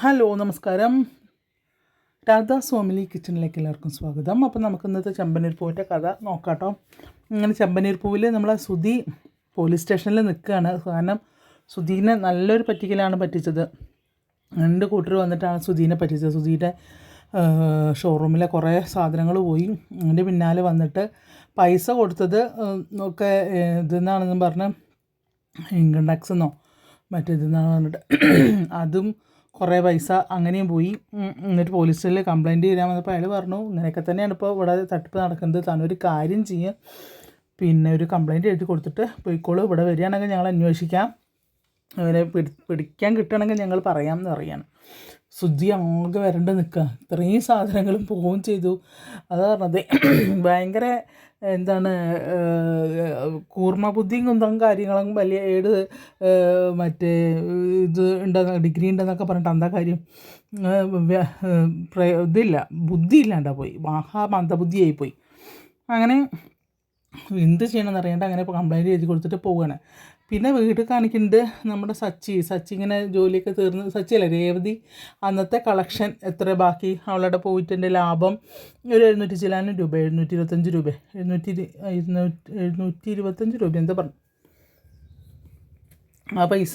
Hello നമസ്കാരം. രാധാ സ്വാമിലി കിച്ചണിലേക്ക് എല്ലാവർക്കും സ്വാഗതം. അപ്പോൾ നമുക്ക് ഇന്നത്തെ ചെമ്പനീർ പൂവിന്റെ കഥ നോക്കാട്ടോ. അങ്ങനെ ചെമ്പനീർ പൂവിൽ നമ്മൾ സുധി പോലീസ് സ്റ്റേഷനിൽ നിൽക്കുകയാണ്. കാരണം സുധീനെ നല്ലൊരു പറ്റിക്കലാണ് പറ്റിച്ചത്. രണ്ട് കൂട്ടർ വന്നിട്ടാണ് സുധീനെ പറ്റിച്ചത്. സുധീന്റെ ഷോറൂമിലെ കുറേ സാധനങ്ങൾ പോയി. അതിന്റെ പിന്നാലെ വന്നിട്ട് പൈസ കൊടുത്തത് ഒക്കെ ഇതെന്നാണെന്നും പറഞ്ഞ് ഇൻകം ടാക്സ് എന്നോ മറ്റേതെന്നാണ് പറഞ്ഞിട്ട്. അതും കുറേ പൈസ അങ്ങനെയും പോയി. എന്നിട്ട് പോലീസ് സ്റ്റേഷനിൽ കംപ്ലയിന്റ് ചെയ്യാൻ വന്നപ്പോൾ അയാൾ പറഞ്ഞു ഇങ്ങനെയൊക്കെ തന്നെയാണ് ഇപ്പോൾ ഇവിടെ തട്ടിപ്പ് നടക്കുന്നത്. താനൊരു കാര്യം ചെയ്യുക പിന്നെ ഒരു കംപ്ലയിന്റ് എഴുതി കൊടുത്തിട്ട് പോയിക്കോളൂ. ഇവിടെ വരികയാണെങ്കിൽ ഞങ്ങൾ അന്വേഷിക്കാം. അവരെ പിടി പിടിക്കാൻ കിട്ടുകയാണെങ്കിൽ ഞങ്ങൾ പറയാം എന്ന് പറയാണ്. ശുദ്ധി ആകെ വരണ്ട് നിൽക്കുക. ഇത്രയും സാധനങ്ങളും പോവുകയും ചെയ്തു. അതാ പറഞ്ഞത്. ഭയങ്കര എന്താണ് കൂർമ്മ ബുദ്ധിയും കുന്തം കാര്യങ്ങളും വലിയ ഏട് മറ്റേ ഇത് ഉണ്ടെന്ന് ഡിഗ്രി ഉണ്ടെന്നൊക്കെ പറഞ്ഞിട്ട് എന്താ കാര്യം? ഇതില്ല ബുദ്ധി ഇല്ലാണ്ടാ പോയി. മഹാ മന്ദബുദ്ധിയായി പോയി. അങ്ങനെ എന്ത് ചെയ്യണമെന്ന് അറിയാണ്ട് അങ്ങനെ കംപ്ലൈന്റ് എഴുതി കൊടുത്തിട്ട് പോവുകയാണ് പിന്നെ വീട് കാണിക്കുന്നുണ്ട് നമ്മുടെ സച്ചി. സച്ചി ഇങ്ങനെ ജോലിയൊക്കെ തീർന്ന് സച്ചി അല്ലേ രേവതി അന്നത്തെ കളക്ഷൻ എത്ര ബാക്കി? അവളുടെ പോയിട്ടിന്റെ ലാഭം ഒരു എഴുന്നൂറ്റി ചിലാനും രൂപ എഴുന്നൂറ്റി ഇരുപത്തഞ്ച് രൂപ എഴുന്നൂറ്റി ഇരു- എഴുന്നൂറ്റി എഴുന്നൂറ്റി ഇരുപത്തഞ്ച് രൂപ എന്താ പറഞ്ഞു? ആ പൈസ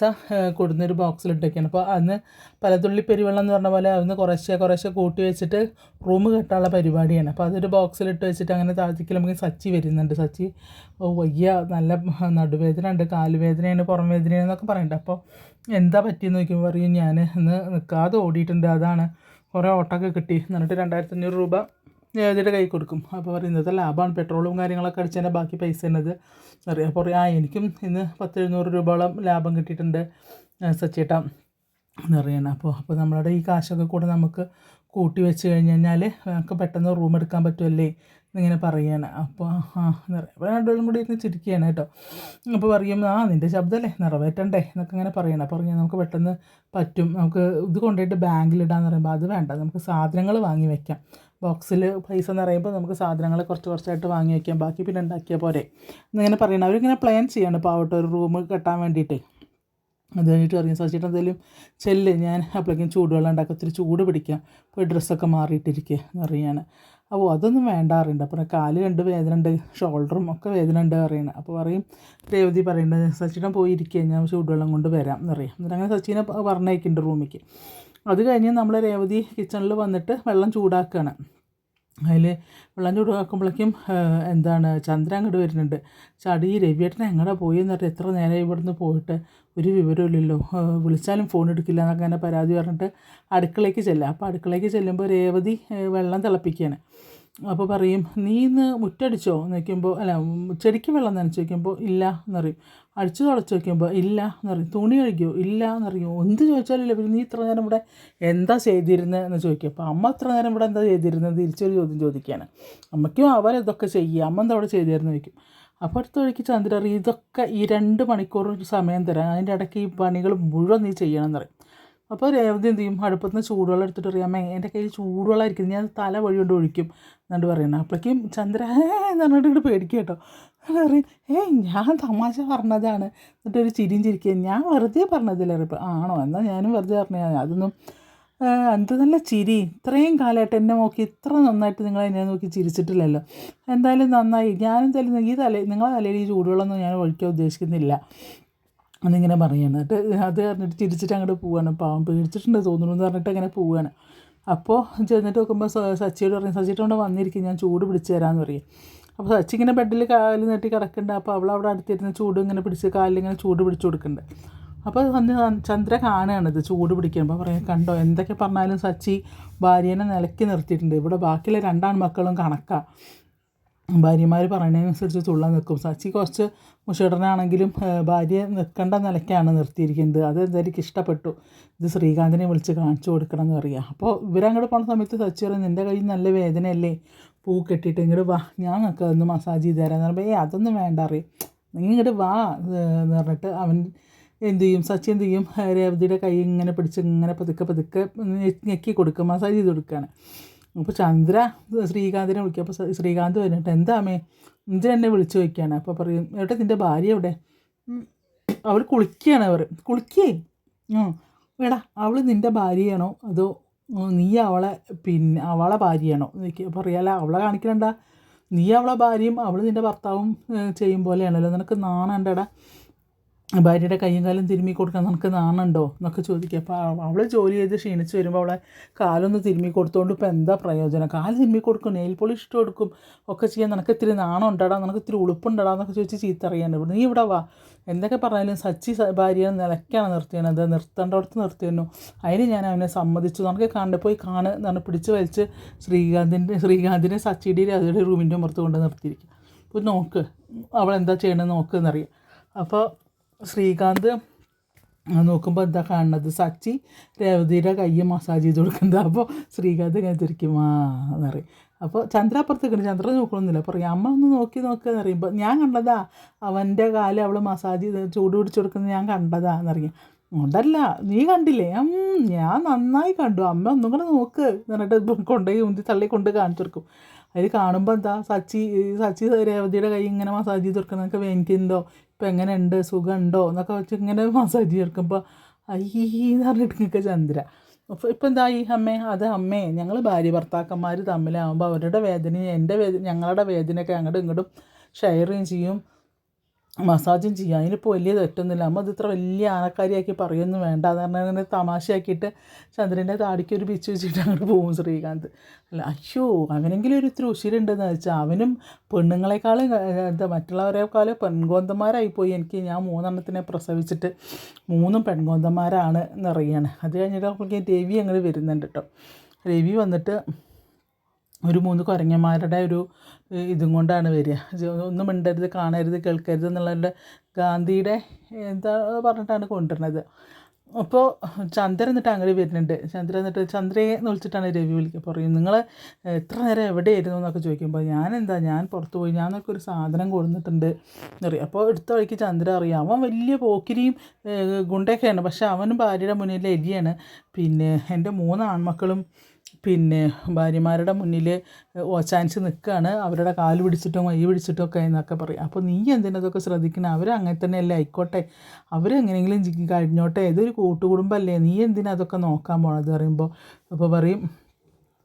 കൊടുന്നൊരു ബോക്സിലിട്ടൊക്കെയാണ് അപ്പോൾ അന്ന് പലതുള്ളി പെരുവെള്ളം എന്ന് പറഞ്ഞ പോലെ അന്ന് കുറേശ്ശെ കുറേശ്ശെ കൂട്ടി വെച്ചിട്ട് റൂം കെട്ടാനുള്ള പരിപാടിയാണ്. അപ്പോൾ അതൊരു ബോക്സിലിട്ട് വെച്ചിട്ട് അങ്ങനെ താഴ്ത്തിക്കൽ നമുക്ക് സച്ചി വരുന്നുണ്ട്. സച്ചി വയ്യ നല്ല നടുവേദന ഉണ്ട്. കാലുവേദനയാണ് പുറം വേദനയാണെന്നൊക്കെ പറയുന്നുണ്ട് അപ്പോൾ എന്താ പറ്റിയെന്ന് നോക്കുമ്പോൾ പറയും ഞാൻ ഇന്ന് നിൽക്കാതെ ഓടിയിട്ടുണ്ട്. അതാണ് കുറേ ഓട്ടമൊക്കെ കിട്ടി. എന്നിട്ട് രണ്ടായിരത്തി അഞ്ഞൂറ് രൂപ ഏതിയുടെ കൈ കൊടുക്കും? അപ്പോൾ പറയും ഇന്നത്തെ ലാഭമാണ് പെട്രോളും കാര്യങ്ങളൊക്കെ അടിച്ചതിന്റെ ബാക്കി പൈസ എന്നത് അറിയാം. അപ്പോൾ പറയും ആ എനിക്കും ഇന്ന് പത്ത് എഴുന്നൂറ് രൂപയോളം ലാഭം കിട്ടിയിട്ടുണ്ട് സച്ചേട്ട എന്ന് എന്നറിയണം അപ്പോൾ അപ്പോൾ നമ്മളുടെ ഈ കാശൊക്കെ കൂടെ നമുക്ക് കൂട്ടി വെച്ച് കഴിഞ്ഞ് കഴിഞ്ഞാൽ നമുക്ക് പെട്ടെന്ന് റൂം എടുക്കാൻ പറ്റുമല്ലേ എന്നിങ്ങനെ പറയുകയാണ് അപ്പോൾ ആ എന്നറിയാം അപ്പോൾ രണ്ടുപേരും കൂടി ഇരുന്ന് ചിരിക്കുകയാണ് കേട്ടോ. അപ്പോൾ പറയും ആ നിന്റെ ശബ്ദമല്ലേ നിറവേറ്റണ്ടേ? എന്നൊക്കെ ഇങ്ങനെ പറയണം. അപ്പോൾ പറഞ്ഞാൽ നമുക്ക് പെട്ടെന്ന് പറ്റും. നമുക്ക് ഇത് കൊണ്ടുപോയിട്ട് ബാങ്കിലിടാന്ന് പറയുമ്പോൾ അത് വേണ്ട. നമുക്ക് സാധനങ്ങൾ വാങ്ങി വെക്കാം. ബോക്സിൽ പൈസ എന്ന് പറയുമ്പോൾ നമുക്ക് സാധനങ്ങൾ കുറച്ച് കുറച്ചായിട്ട് വാങ്ങി വയ്ക്കാം ബാക്കി പിന്നെ ഉണ്ടാക്കിയാൽ പോരെ. എന്നിങ്ങനെ പറയണം അവരിങ്ങനെ പ്ലാൻ ചെയ്യാണ് പാവട്ട ഒരു റൂം കെട്ടാൻ വേണ്ടിയിട്ട്. അത് കഴിഞ്ഞിട്ട് പറഞ്ഞു സച്ചിട്ട് എന്തെങ്കിലും ചെല്ല്. ഞാൻ അപ്പോഴേക്കും ചൂടുവെള്ളം ഉണ്ടാക്കാം. ഒത്തിരി ചൂട് പിടിക്കാം. പോയി ഡ്രസ്സൊക്കെ മാറിയിട്ടിരിക്കുക എന്ന് പറയുകയാണ് അപ്പോൾ അതൊന്നും വേണ്ട അറിയണ്ട അപ്പോൾ കാൽ രണ്ട് വേദന ഉണ്ട് ഷോൾഡറും ഒക്കെ വേദന ഉണ്ട് പറയണം. അപ്പോൾ പറയും രേവതി പറയുന്നത് സച്ചിനെ പോയി ഇരിക്കുക ഞാൻ ചൂടുവെള്ളം കൊണ്ട് വരാം എന്ന് പറയും. എന്നിട്ട് അങ്ങനെ സച്ചിനെ പറഞ്ഞയക്കുന്നുണ്ട് റൂമിലേക്ക് അത് കഴിഞ്ഞ് നമ്മൾ രേവതി കിച്ചണിൽ വന്നിട്ട് വെള്ളം ചൂടാക്കുകയാണ് അതിൽ വെള്ളം ചൂടാക്കുമ്പോഴേക്കും എന്താണ് ചന്ദ്രൻ അങ്ങോട്ട് വരുന്നുണ്ട്. ചടി രവിയേട്ടൻ എങ്ങനെ പോയി എന്നിട്ട് എത്ര നേരം ഇവിടുന്ന് പോയിട്ട് ഒരു വിവരമില്ലല്ലോ വിളിച്ചാലും ഫോൺ എടുക്കില്ല എന്നൊക്കെ അങ്ങനെ പരാതി പറഞ്ഞിട്ട് അടുക്കളയ്ക്ക് ചെല്ലുക അപ്പോൾ അടുക്കളയ്ക്ക് ചെല്ലുമ്പോൾ രേവതി വെള്ളം തിളപ്പിക്കുകയാണ് അപ്പോൾ പറയും നീ ഇന്ന് മുറ്റടിച്ചോ? എന്ന് വയ്ക്കുമ്പോൾ അല്ല ചെടിക്ക് വെള്ളം നനച്ച് വയ്ക്കുമ്പോൾ ഇല്ല എന്നറിയും അടിച്ചു തുടച്ച് വയ്ക്കുമ്പോൾ ഇല്ല എന്നറിയും തുണി കഴിക്കുമോ ഇല്ല എന്നറിയുമോ എന്ത് ചോദിച്ചാലും ഇല്ല പിന്നെ നീ ഇത്ര നേരം ഇവിടെ എന്താ ചെയ്തിരുന്നത് എന്ന് ചോദിക്കും. അപ്പോൾ അമ്മ ഇത്ര നേരം ഇവിടെ എന്താ ചെയ്തിരുന്നത്? തിരിച്ചൊരു ചോദ്യം ചോദിക്കുകയാണ്. അമ്മയ്ക്കും അവരിതൊക്കെ ചെയ്യുക അമ്മ എന്താ അവിടെ ചെയ്തിരുന്നു ചോദിക്കും. അപ്പോൾ അടുത്ത വഴിക്ക് ചന്ദ്രറി ഇതൊക്കെ ഈ രണ്ട് മണിക്കൂർ സമയം തരാം. അതിന്റെ ഇടയ്ക്ക് ഈ പണികൾ മുഴുവൻ നീ ചെയ്യണം എന്ന് പറയും. അപ്പോൾ രേവതി എന്ത് ചെയ്യും? അടുപ്പത്ത് നിന്ന് ചൂടുവെള്ളം എടുത്തിട്ട് അറിയാമേ എന്റെ കയ്യിൽ ചൂടുവെള്ളം ഇരിക്കുന്നത് ഞാൻ തല വഴി കൊണ്ട് ഒഴിക്കും. എന്നിട്ട് പറയുന്നത്. അപ്പോഴേക്കും ചന്ദ്ര എന്ന് പറഞ്ഞിട്ട് ഇങ്ങോട്ട് പേടിക്കുക കേട്ടോ. പറയും ഏയ് ഞാൻ തമാശ പറഞ്ഞതാണ്. എന്നിട്ട് ഒരു ചിരിയും ചിരിക്കുക ഞാൻ വെറുതെ പറഞ്ഞതില്ല? ഇപ്പോൾ ആണോ? എന്നാൽ ഞാനും വെറുതെ പറഞ്ഞതാണ് അതൊന്നും എന്ത് നല്ല ചിരി. ഇത്രയും കാലമായിട്ട് എന്നെ നോക്കി ഇത്ര നന്നായിട്ട് നിങ്ങൾ എന്നെ നോക്കി ചിരിച്ചിട്ടില്ലല്ലോ. എന്തായാലും നന്നായി. ഞാനെന്തായാലും ഈ തല നിങ്ങളെ തലയിൽ ഈ ചൂടുവെള്ളമൊന്നും ഞാൻ ഒഴിക്കാൻ ഉദ്ദേശിക്കുന്നില്ല. എന്നിങ്ങനെ പറയാണ്. എന്നിട്ട് അത് പറഞ്ഞിട്ട് ചിരിച്ചിട്ട് അങ്ങോട്ട് പോവാണ്. പാവം പേടിച്ചിട്ടുണ്ട് തോന്നുന്നു എന്ന് പറഞ്ഞിട്ട് അങ്ങനെ പോവുകയാണ് അപ്പോൾ ചെന്നിട്ട് നോക്കുമ്പോൾ സച്ചിയോട് പറയും സച്ചിയുടെ കൂടെ വന്നിരിക്കും ഞാൻ ചൂട് പിടിച്ച് തരാമെന്ന് പറയും. അപ്പോൾ സച്ചി ഇങ്ങനെ ബെഡിൽ കാൽ നീട്ടി കിടക്കുന്നുണ്ട് അപ്പോൾ അവൾ അവിടെ അടുത്തിരുന്ന് ചൂട് ഇങ്ങനെ പിടിച്ച് കാലിൽ ഇങ്ങനെ ചൂട് പിടിച്ച് കൊടുക്കുന്നുണ്ട് അപ്പോൾ വന്ന് ചന്ദ്ര കാണുകയാണ് ഇത് ചൂട് പിടിക്കുമ്പോൾ പറയാം കണ്ടോ എന്തൊക്കെ പറഞ്ഞാലും സച്ചി ഭാര്യനെ നിലക്കി നിർത്തിയിട്ടുണ്ട്. ഇവിടെ ബാക്കിയുള്ള രണ്ടാൺ മക്കളും കണക്കാണ് ഭാര്യമാർ പറയുന്നതിനനുസരിച്ച് തുള്ളാൻ നിൽക്കും സച്ചി കുറച്ച് മുഷേടനാണെങ്കിലും ഏഹ്, ഭാര്യ നിൽക്കേണ്ട നിലയ്ക്കാണ് നിർത്തിയിരിക്കുന്നത്. അത് എന്തായാലും ഇഷ്ടപ്പെട്ടു. ഇത് ശ്രീകാന്തിനെ വിളിച്ച് കാണിച്ചു കൊടുക്കണം എന്ന് പറയുക അപ്പോൾ ഇവരങ്ങോട്ട് പോണ സമയത്ത് സച്ചി പറയും നിന്റെ കയ്യിൽ നല്ല വേദനയല്ലേ? പൂ കെട്ടിയിട്ട് ഇങ്ങോട്ട് വാ. ഞാൻ നിൽക്കുക ഒന്ന് മസാജ് ചെയ്ത് തരാമെന്ന് പറയുമ്പോൾ ഏ അതൊന്നും വേണ്ട അറിയും നീ ഇങ്ങോട്ട് വാ എന്ന് പറഞ്ഞിട്ട് അവൻ എന്ത് ചെയ്യും? സച്ചി എന്ത് ചെയ്യും? രേവതിയുടെ കൈ ഇങ്ങനെ പിടിച്ച് ഇങ്ങനെ പതുക്കെ പതുക്കെ ഞെക്കി കൊടുക്കും. മസാജ് ചെയ്ത് കൊടുക്കുകയാണ് അപ്പോൾ ചന്ദ്ര ശ്രീകാന്തിനെ വിളിക്കും അപ്പോൾ ശ്രീകാന്ത് വന്നിട്ട് എന്താ അമ്മേ? എന്നെ വിളിച്ചു വയ്ക്കുകയാണ് അപ്പോൾ പറയും എവിടെ നിന്റെ ഭാര്യ എവിടെ? അവൾ കുളിക്കുകയാണ് അവർ കുളിക്കേ. എടാ അവൾ നിന്റെ ഭാര്യയാണോ? അതോ നീ അവളെ പിന്നെ അവളെ ഭാര്യയാണോ? പറയാല അവളെ കാണിക്കണ്ട നീ അവളെ ഭാര്യയും അവൾ നിന്റെ ഭർത്താവും ചെയ്യും പോലെയാണല്ലോ. നിനക്ക് നാണണ്ടടാ? ഭാര്യയുടെ കൈയും കാലും തിരുമ്മി കൊടുക്കാൻ നിനക്ക് നാണുണ്ടോ എന്നൊക്കെ ചോദിക്കുക അപ്പോൾ അവൾ ജോലി ചെയ്ത് ക്ഷീണിച്ച് വരുമ്പോൾ അവളെ കാലൊന്ന് തിരുമ്മി കൊടുത്തോണ്ട് ഇപ്പോൾ എന്താ പ്രയോജനം? കാൽ തിരുമ്മി കൊടുക്കും നെയിൽ പോളിഷ് ഇട്ട് കൊടുക്കും ഒക്കെ ചെയ്യാൻ നിനക്ക് ഇത്തിരി നാണം ഉണ്ടടാ നിനക്ക് ഇത്തിരി ഉളുപ്പുണ്ടടാ എന്നൊക്കെ ചോദിച്ച് ചീത്ത ഇവിടെ നീ ഇവിടെ വാ. എന്തൊക്കെ പറഞ്ഞാലും സച്ചി ഭാര്യയെ നിലയ്ക്കാണ് നിർത്തിയണത് നിർത്തേണ്ടടുത്ത് നിർത്തിയിരുന്നു അതിന് ഞാൻ അവനെ സമ്മതിച്ചു. നമുക്ക് കണ്ടു പോയി കാണ് എന്നാണ് പിടിച്ച് വലിച്ച് ശ്രീകാന്തിന്റെ ശ്രീകാന്തിനെ സച്ചിയുടെ അതിയുടെ റൂമിന്റെ പുറത്ത് കൊണ്ട് നിർത്തിയിരിക്കും അപ്പോൾ നോക്ക് അവൾ എന്താ ചെയ്യണമെന്ന് നോക്ക് എന്നറിയാം. അപ്പോൾ ശ്രീകാന്ത് നോക്കുമ്പോൾ എന്താ കാണുന്നത്? സച്ചി രേവതിയുടെ കയ്യെ മസാജ് ചെയ്ത് കൊടുക്കുന്നത് അപ്പോൾ ശ്രീകാന്ത് ഇങ്ങനെ തിരിക്കും ആ എന്നറിയും അപ്പോൾ ചന്ദ്ര അപ്പുറത്തേക്കുണ്ട്. ചന്ദ്ര നോക്കണമെന്നില്ല പറയും അമ്മ ഒന്ന് നോക്കി നോക്കുക എന്നറിയുമ്പോൾ ഞാൻ കണ്ടതാ അവന്റെ കാൽ അവൾ മസാജ് ചെയ്ത് ചൂട് പിടിച്ചു കൊടുക്കുന്നത് ഞാൻ കണ്ടതാ എന്നറിയാം അതല്ല നീ കണ്ടില്ലേ? ഞാൻ നന്നായി കണ്ടു. അമ്മ ഒന്നും കൂടെ നോക്ക് എന്നിട്ട് കൊണ്ടുപോയി ഉന്തി തള്ളി കൊണ്ട് കാണിച്ചു കൊടുക്കും. അതിൽ കാണുമ്പോൾ എന്താ സച്ചി സച്ചി രേവതിയുടെ കൈ ഇങ്ങനെ മസാജ് ചെയ്ത് കൊടുക്കുന്നതൊക്കെ വേനിക്കുന്നുണ്ടോ ഇപ്പം എങ്ങനെയുണ്ട്? സുഖമുണ്ടോ? എന്നൊക്കെ വെച്ച് ഇങ്ങനെ മസാജ് ചെയ്ത് കൊടുക്കുമ്പോൾ അയ്യെന്ന് പറഞ്ഞിട്ട് നിൽക്കുക ചന്ദ്ര. അപ്പോൾ ഇപ്പം ഈ അമ്മേ? അത് അമ്മേ ഞങ്ങൾ ഭാര്യ ഭർത്താക്കന്മാർ തമ്മിലാവുമ്പോൾ അവരുടെ വേദനയും എന്റെ വേദന ഞങ്ങളുടെ വേദനയൊക്കെ അങ്ങോട്ടും ഇങ്ങോട്ടും ഷെയറും ചെയ്യും. മസാജും ചെയ്യാം. അതിനിപ്പോൾ വലിയ തെറ്റൊന്നുമില്ല. അമ്മ ഇത് ഇത്ര വലിയ ആനക്കാരിയാക്കി പറയുന്നു. വേണ്ട എന്ന് പറഞ്ഞാൽ അങ്ങനെ തമാശയാക്കിയിട്ട് ചന്ദ്രന്റെ താടിക്ക് ഒരു പിച്ച് വെച്ചിട്ട് അങ്ങോട്ട് പോകും ശ്രീകാന്ത്. അല്ല അയ്യോ അവനെങ്കിലും ഒരു ഇത്തിരി ഉശിരുണ്ടെന്ന് വെച്ചാൽ അവനും പെണ്ണുങ്ങളെക്കാളും എന്താ മറ്റുള്ളവരെക്കാളും പെൺകോന്തന്മാരായിപ്പോയി എനിക്ക് ഞാൻ മൂന്നെണ്ണത്തിനെ പ്രസവിച്ചിട്ട് മൂന്നും പെൺകോന്തന്മാരാണ് എന്നറിയാണ്. അത് കഴിഞ്ഞിട്ട് രവി അങ്ങോട്ട് വരുന്നുണ്ട് കേട്ടോ രവി വന്നിട്ട് ഒരു മൂന്ന് കുരങ്ങന്മാരുടെ ഒരു ഇതും കൊണ്ടാണ് വരിക. ഒന്നും മിണ്ടരുത് കാണരുത് കേൾക്കരുത് എന്നുള്ളതിന്റെ ഗാന്ധിയുടെ എന്താ പറഞ്ഞിട്ടാണ് കൊണ്ടുവരുന്നത്. അപ്പോൾ ചന്ദ്രൻ എന്നിട്ട് അങ്ങനെ വരുന്നുണ്ട്. ചന്ദ്രൻ എന്നിട്ട് ചന്ദ്രയെ എന്ന് വിളിച്ചിട്ടാണ് രവി വിളിക്കുക. പറയും നിങ്ങൾ എത്ര നേരം എവിടെയായിരുന്നു? എന്നൊക്കെ ചോദിക്കുമ്പോൾ ഞാൻ എന്താ ഞാൻ പുറത്ത് പോയി ഞാൻ എന്നൊക്കെ ഒരു സാധനം കൊടുത്തിട്ടുണ്ട് എന്നറിയാം അപ്പോൾ എടുത്ത വഴിക്ക് ചന്ദ്രൻ അറിയാം അവൻ വലിയ പോക്കിരിയും ഗുണ്ടയൊക്കെയാണ്. പക്ഷേ അവനും ഭാര്യയുടെ മുന്നിൽ എലിയാണ്. പിന്നെ എന്റെ മൂന്ന് ആൺമക്കളും പിന്നെ ഭാര്യമാരുടെ മുന്നിൽ ഓച്ചാനിച്ച് നിൽക്കുകയാണ് അവരുടെ കാൽ പിടിച്ചിട്ടും കൈ പിടിച്ചിട്ടും ഒക്കെ എന്നൊക്കെ പറയും. അപ്പോൾ നീ എന്തിനതൊക്കെ ശ്രദ്ധിക്കണം? അവർ അങ്ങനെ തന്നെയല്ലേ ആയിക്കോട്ടെ. അവരെങ്ങനെയെങ്കിലും കഴിഞ്ഞോട്ടെ. ഇതൊരു കൂട്ടുകുടുംബമല്ലേ നീ എന്തിനാ അതൊക്കെ നോക്കാൻ പോണത്? പറയുമ്പോൾ അപ്പോൾ പറയും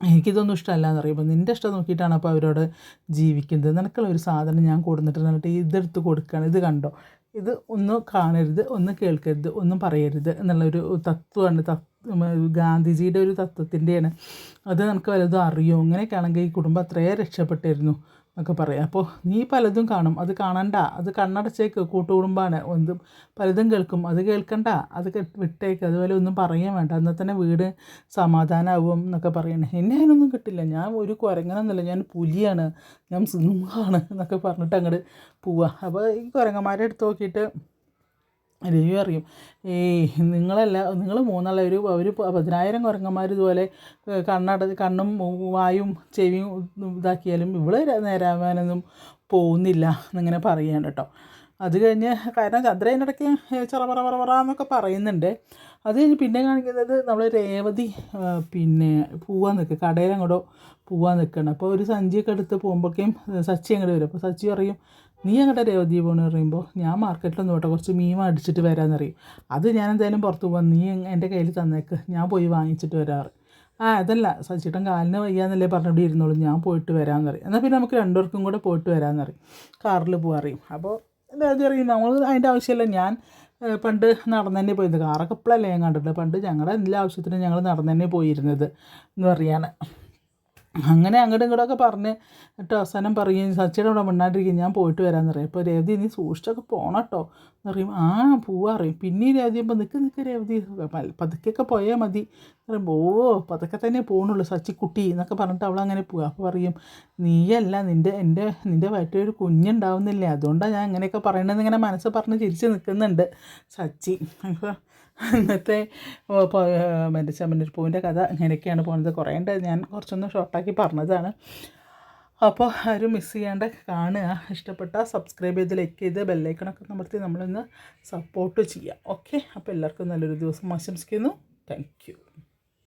എനിക്കിതൊന്നും ഇഷ്ടമല്ല എന്ന് പറയുമ്പോൾ നിന്റെ ഇഷ്ടം നോക്കിയിട്ടാണ് അപ്പോൾ അവരോട് ജീവിക്കുന്നത്. നിനക്കുള്ള ഒരു സാധനം ഞാൻ കൊടുത്തിട്ട് എന്നിട്ട് ഇതെടുത്ത് കൊടുക്കുകയാണ്. ഇത് കണ്ടോ? ഇത് ഒന്ന് കാണരുത് ഒന്ന് കേൾക്കരുത് ഒന്നും പറയരുത് എന്നുള്ളൊരു തത്വമാണ്. തത്വ ഗാന്ധിജിയുടെ ഒരു തത്വത്തിന്റെയാണ്. അത് നമുക്ക് വലുതും അറിയോ? ഇങ്ങനെയൊക്കെ ആണെങ്കിൽ ഈ കുടുംബം അത്രയേ രക്ഷപ്പെട്ടിരുന്നു. എന്നൊക്കെ പറയാം. അപ്പോൾ നീ പലതും കാണും. അത് കാണണ്ട. അത് കണ്ണടച്ചേക്ക്. കൂട്ടുകുടുംബമാണ് എന്തും പലതും കേൾക്കും. അത് കേൾക്കണ്ട. അത് വിട്ടേക്ക്. അതുപോലെ ഒന്നും പറയാൻ വേണ്ട. എന്നാൽ തന്നെ വീട് സമാധാനമാവും എന്നൊക്കെ പറയണേ. എന്നെ അതിനൊന്നും കിട്ടില്ല. ഞാൻ ഒരു കുരങ്ങനൊന്നുമില്ല. ഞാൻ പുലിയാണ്. ഞാൻ സിംഹമാണ് എന്നൊക്കെ പറഞ്ഞിട്ട് അങ്ങോട്ട് പോവുക അപ്പോൾ ഈ കുരങ്ങന്മാരെ എടുത്ത് നോക്കിയിട്ട് രവി അറിയും. ഈ നിങ്ങളല്ല നിങ്ങൾ മൂന്നുള്ള ഒരു ഒരു പതിനായിരം കുരങ്ങന്മാർ ഇതുപോലെ കണ്ണട കണ്ണും വായും ചെവിയും ഇതാക്കിയാലും ഇവൾ നേരാവാനൊന്നും പോകുന്നില്ല എന്നിങ്ങനെ പറയുകയാണ് കേട്ടോ. അത് കഴിഞ്ഞ് കാരണം ചന്ദ്ര അതിനിടയ്ക്ക് ചെറപറ പറ പറ പറ എന്നൊക്കെ പറയുന്നുണ്ട്. അത് കഴിഞ്ഞ് പിന്നെ കാണിക്കുന്നത് നമ്മൾ രേവതി പിന്നെ പോവാൻ നിൽക്കുക കടയിൽ അങ്ങോട്ടോ പോവാൻ നിൽക്കണം അപ്പോൾ ഒരു സഞ്ചിയൊക്കെ എടുത്ത് പോകുമ്പോഴേക്കും സച്ചി അങ്ങോട്ട് വരും. അപ്പോൾ സച്ചി പറയും നീ അങ്ങോട്ട് രേവതി പോകണമെന്ന് പറയുമ്പോൾ ഞാൻ മാർക്കറ്റിലൊന്നും പോട്ടെ കുറച്ച് മീൻ അടിച്ചിട്ട് വരാമെന്നറിയും അത് ഞാൻ എന്തായാലും പുറത്ത് പോകാം നീ എന്റെ കയ്യിൽ തന്നേക്ക്. ഞാൻ പോയി വാങ്ങിച്ചിട്ട് വരാറ്. ആ അതല്ല സച്ചിട്ടൻ കാലിന് വയ്യാന്നല്ലേ പറഞ്ഞിട്ട് ഇരുന്നോളൂ. ഞാൻ പോയിട്ട് വരാമെന്ന് പറയും. എന്നാൽ പിന്നെ നമുക്ക് രണ്ടുപേർക്കും കൂടെ പോയിട്ട് വരാമെന്ന് പറയും. കാറിൽ പോകാറിയും അപ്പോൾ എന്താ അറിയും. നമ്മൾ അതിന്റെ ആവശ്യമില്ല. ഞാൻ പണ്ട് നടന്നു തന്നെ പോയിരുന്നത് കാറൊക്കെ ഇപ്പോഴല്ലേ ഞാൻ കണ്ടിട്ടുള്ളത്. പണ്ട് ഞങ്ങളുടെ എല്ലാ ആവശ്യത്തിനും ഞങ്ങൾ നടന്നു തന്നെ പോയിരുന്നത് എന്ന് പറയാണ്. അങ്ങനെ അങ്ങോട്ടും ഇങ്ങോട്ടൊക്കെ പറഞ്ഞ് എന്നിട്ട് അവസാനം പറയും സച്ചിയുടെ അവിടെ മിണ്ടാണ്ടിരിക്കും ഞാൻ പോയിട്ട് വരാമെന്ന് പറയും. അപ്പോൾ രേവതി നീ സൂക്ഷിച്ചൊക്കെ പോകണം കേട്ടോ എന്ന് പറയും ആ പോവാ അറിയും പിന്നെ രേവതി അപ്പോൾ നിൽക്ക് നിൽക്ക് രേവതി. പതുക്കെയൊക്കെ പോയാൽ മതി. പറയുമ്പോൾ ഓ പതുക്കെ തന്നെ പോകണുള്ളൂ സച്ചി കുട്ടി എന്നൊക്കെ പറഞ്ഞിട്ട് അവൾ അങ്ങനെ പോവുക അപ്പോൾ പറയും നീയല്ല നിന്റെ എന്റെ നിന്റെ വയറ്റിൽ ഒരു കുഞ്ഞുണ്ടാവുന്നില്ലേ? അതുകൊണ്ടാണ് ഞാൻ അങ്ങനെയൊക്കെ പറയണതെന്ന് ഇങ്ങനെ മനസ്സ് പറഞ്ഞ് ചിരിച്ച് നിൽക്കുന്നുണ്ട് സച്ചി. അപ്പോൾ ഇപ്പോൾ മറ്റേ ചെമ്മന്നൂർ പൂവിന്റെ കഥ ഇങ്ങനെയൊക്കെയാണ് പോകുന്നത്. കുറേ ഉണ്ട്. ഞാൻ കുറച്ചൊന്ന് ഷോർട്ടാക്കി പറഞ്ഞതാണ്. അപ്പോൾ ആരും മിസ് ചെയ്യാണ്ട് കാണുക. ഇഷ്ടപ്പെട്ട സബ്സ്ക്രൈബ് ചെയ്ത് ലൈക്ക് ചെയ്ത് ബെല്ലൈക്കണൊക്കെ അമർത്തി നമ്മളൊന്ന് സപ്പോർട്ട് ചെയ്യുക. ഓക്കെ അപ്പോൾ എല്ലാവർക്കും നല്ലൊരു ദിവസം ആശംസിക്കുന്നു. താങ്ക്